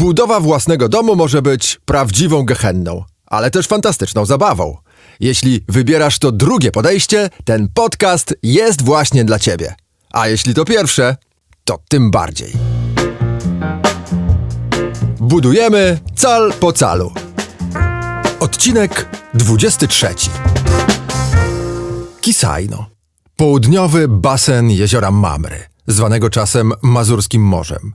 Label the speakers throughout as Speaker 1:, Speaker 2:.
Speaker 1: Budowa własnego domu może być prawdziwą gehenną, ale też fantastyczną zabawą. Jeśli wybierasz to drugie podejście, ten podcast jest właśnie dla ciebie. A jeśli to pierwsze, to tym bardziej. Budujemy cal po calu. Odcinek 23. Kisajno. Południowy basen jeziora Mamry, zwanego czasem Mazurskim Morzem.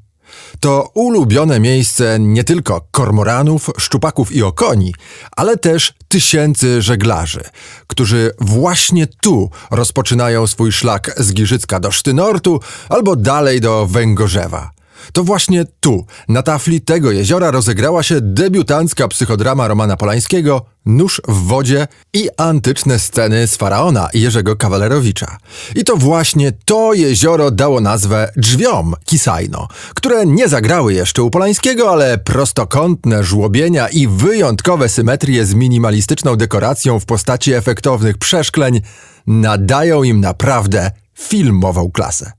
Speaker 1: To ulubione miejsce nie tylko kormoranów, szczupaków i okoni, ale też tysięcy żeglarzy, którzy właśnie tu rozpoczynają swój szlak z Giżycka do Sztynortu albo dalej do Węgorzewa. To właśnie tu, na tafli tego jeziora, rozegrała się debiutancka psychodrama Romana Polańskiego Nóż w wodzie i antyczne sceny z faraona Jerzego Kawalerowicza. I to właśnie to jezioro dało nazwę drzwiom Kisajno, które nie zagrały jeszcze u Polańskiego, ale prostokątne żłobienia i wyjątkowe symetrie z minimalistyczną dekoracją w postaci efektownych przeszkleń nadają im naprawdę filmową klasę.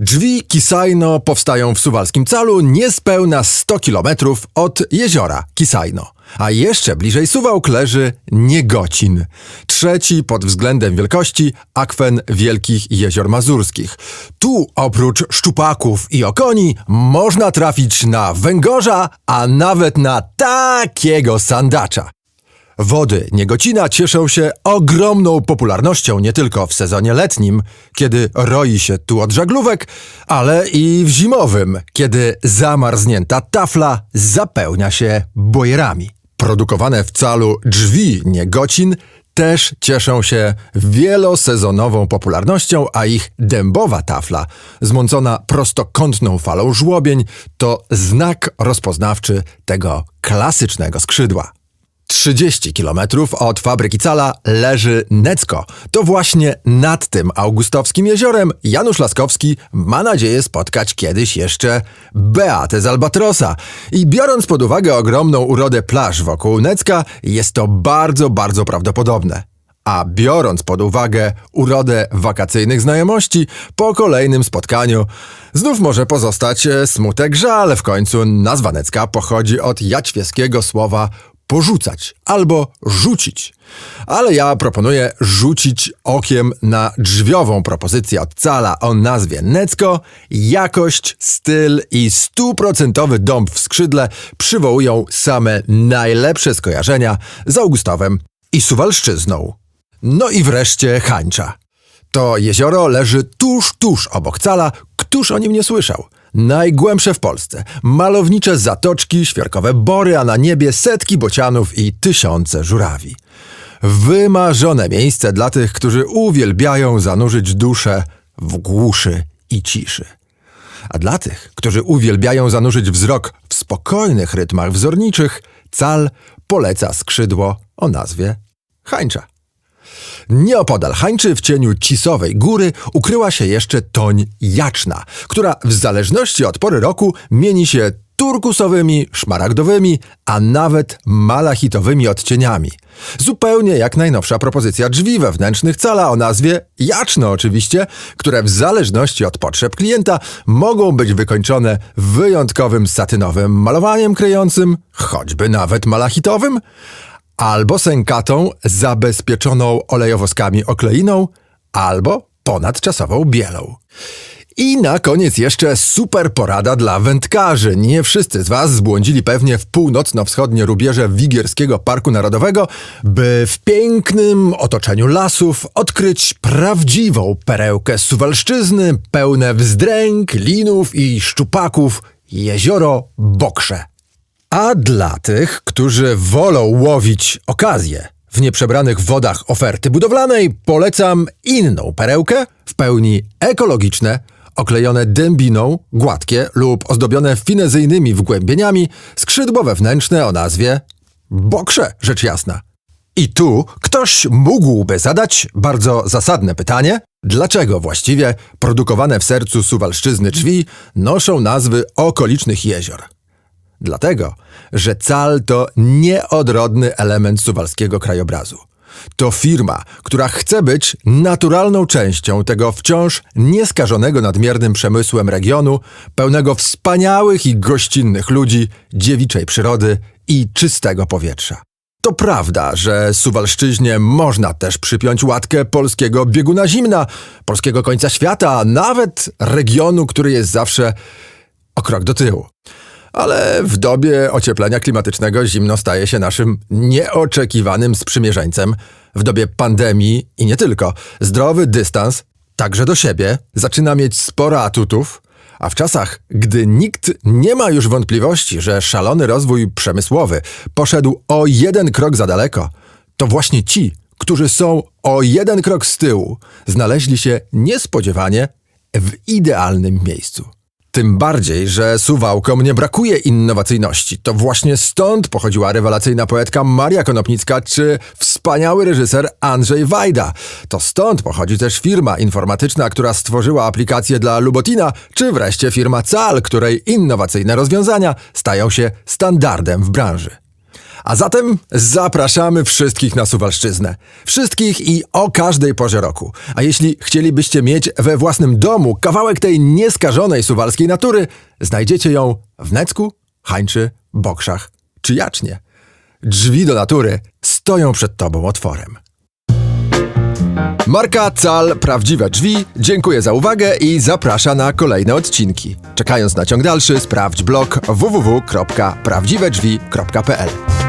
Speaker 1: Drzwi Kisajno powstają w Suwalskim Calu niespełna 100 kilometrów od jeziora Kisajno. A jeszcze bliżej Suwałk leży Niegocin, trzeci pod względem wielkości akwen Wielkich Jezior Mazurskich. Tu oprócz szczupaków i okoni można trafić na węgorza, a nawet na takiego sandacza. Wody Niegocina cieszą się ogromną popularnością nie tylko w sezonie letnim, kiedy roi się tu od żaglówek, ale i w zimowym, kiedy zamarznięta tafla zapełnia się bojerami. Produkowane w calu drzwi Niegocin też cieszą się wielosezonową popularnością, a ich dębowa tafla, zmącona prostokątną falą żłobień, to znak rozpoznawczy tego klasycznego skrzydła. 30 kilometrów od fabryki Cala leży Necko. To właśnie nad tym augustowskim jeziorem Janusz Laskowski ma nadzieję spotkać kiedyś jeszcze Beatę z Albatrosa. I biorąc pod uwagę ogromną urodę plaż wokół Necka, jest to bardzo, bardzo prawdopodobne. A biorąc pod uwagę urodę wakacyjnych znajomości, po kolejnym spotkaniu znów może pozostać e, smutek żal. W końcu nazwa Necka pochodzi od jaćwieskiego słowa porzucać albo rzucić. Ale ja proponuję rzucić okiem na drzwiową propozycję od Cala o nazwie Necko. Jakość, styl i stuprocentowy dąb w skrzydle przywołują same najlepsze skojarzenia z Augustowem i Suwalszczyzną. No i wreszcie Hańcza. To jezioro leży tuż, tuż obok Cala, któż o nim nie słyszał. Najgłębsze w Polsce. Malownicze zatoczki, świerkowe bory, a na niebie setki bocianów i tysiące żurawi. Wymarzone miejsce dla tych, którzy uwielbiają zanurzyć duszę w głuszy i ciszy. A dla tych, którzy uwielbiają zanurzyć wzrok w spokojnych rytmach wzorniczych, cal poleca skrzydło o nazwie Hańcza. Nieopodal Hańczy w cieniu Cisowej Góry ukryła się jeszcze toń jaczna, która w zależności od pory roku mieni się turkusowymi, szmaragdowymi, a nawet malachitowymi odcieniami. Zupełnie jak najnowsza propozycja drzwi wewnętrznych cala o nazwie jaczno oczywiście, które w zależności od potrzeb klienta mogą być wykończone wyjątkowym satynowym malowaniem kryjącym, choćby nawet malachitowym, albo sękatą zabezpieczoną olejowoskami okleiną, albo ponadczasową bielą. I na koniec jeszcze super porada dla wędkarzy. Nie wszyscy z Was zbłądzili pewnie w północno-wschodnie rubieże Wigierskiego Parku Narodowego, by w pięknym otoczeniu lasów odkryć prawdziwą perełkę Suwalszczyzny, pełne wzdręk, linów i szczupaków, jezioro Bokrze. A dla tych, którzy wolą łowić okazję w nieprzebranych wodach oferty budowlanej, polecam inną perełkę, w pełni ekologiczne, oklejone dębiną, gładkie lub ozdobione finezyjnymi wgłębieniami skrzydło wewnętrzne o nazwie Bokrze, rzecz jasna. I tu ktoś mógłby zadać bardzo zasadne pytanie, dlaczego właściwie produkowane w sercu Suwalszczyzny drzwi noszą nazwy okolicznych jezior. Dlatego, że cal to nieodrodny element suwalskiego krajobrazu. To firma, która chce być naturalną częścią tego wciąż nieskażonego nadmiernym przemysłem regionu, pełnego wspaniałych i gościnnych ludzi, dziewiczej przyrody i czystego powietrza. To prawda, że Suwalszczyźnie można też przypiąć łatkę polskiego bieguna zimna, polskiego końca świata, a nawet regionu, który jest zawsze o krok do tyłu. Ale w dobie ocieplenia klimatycznego zimno staje się naszym nieoczekiwanym sprzymierzeńcem. W dobie pandemii i nie tylko, zdrowy dystans, także do siebie, zaczyna mieć sporo atutów, a w czasach, gdy nikt nie ma już wątpliwości, że szalony rozwój przemysłowy poszedł o jeden krok za daleko, to właśnie ci, którzy są o jeden krok z tyłu, znaleźli się niespodziewanie w idealnym miejscu. Tym bardziej, że Suwałkom nie brakuje innowacyjności. To właśnie stąd pochodziła rewelacyjna poetka Maria Konopnicka czy wspaniały reżyser Andrzej Wajda. To stąd pochodzi też firma informatyczna, która stworzyła aplikację dla Lubotina, czy wreszcie firma CAL, której innowacyjne rozwiązania stają się standardem w branży. A zatem zapraszamy wszystkich na Suwalszczyznę. Wszystkich i o każdej porze roku. A jeśli chcielibyście mieć we własnym domu kawałek tej nieskażonej suwalskiej natury, znajdziecie ją w Necku, Hańczy, Bokrzach czy Jacznie. Drzwi do natury stoją przed Tobą otworem. Marka Cal Prawdziwe Drzwi dziękuję za uwagę i zaprasza na kolejne odcinki. Czekając na ciąg dalszy, sprawdź blog www.prawdziwedrzwi.pl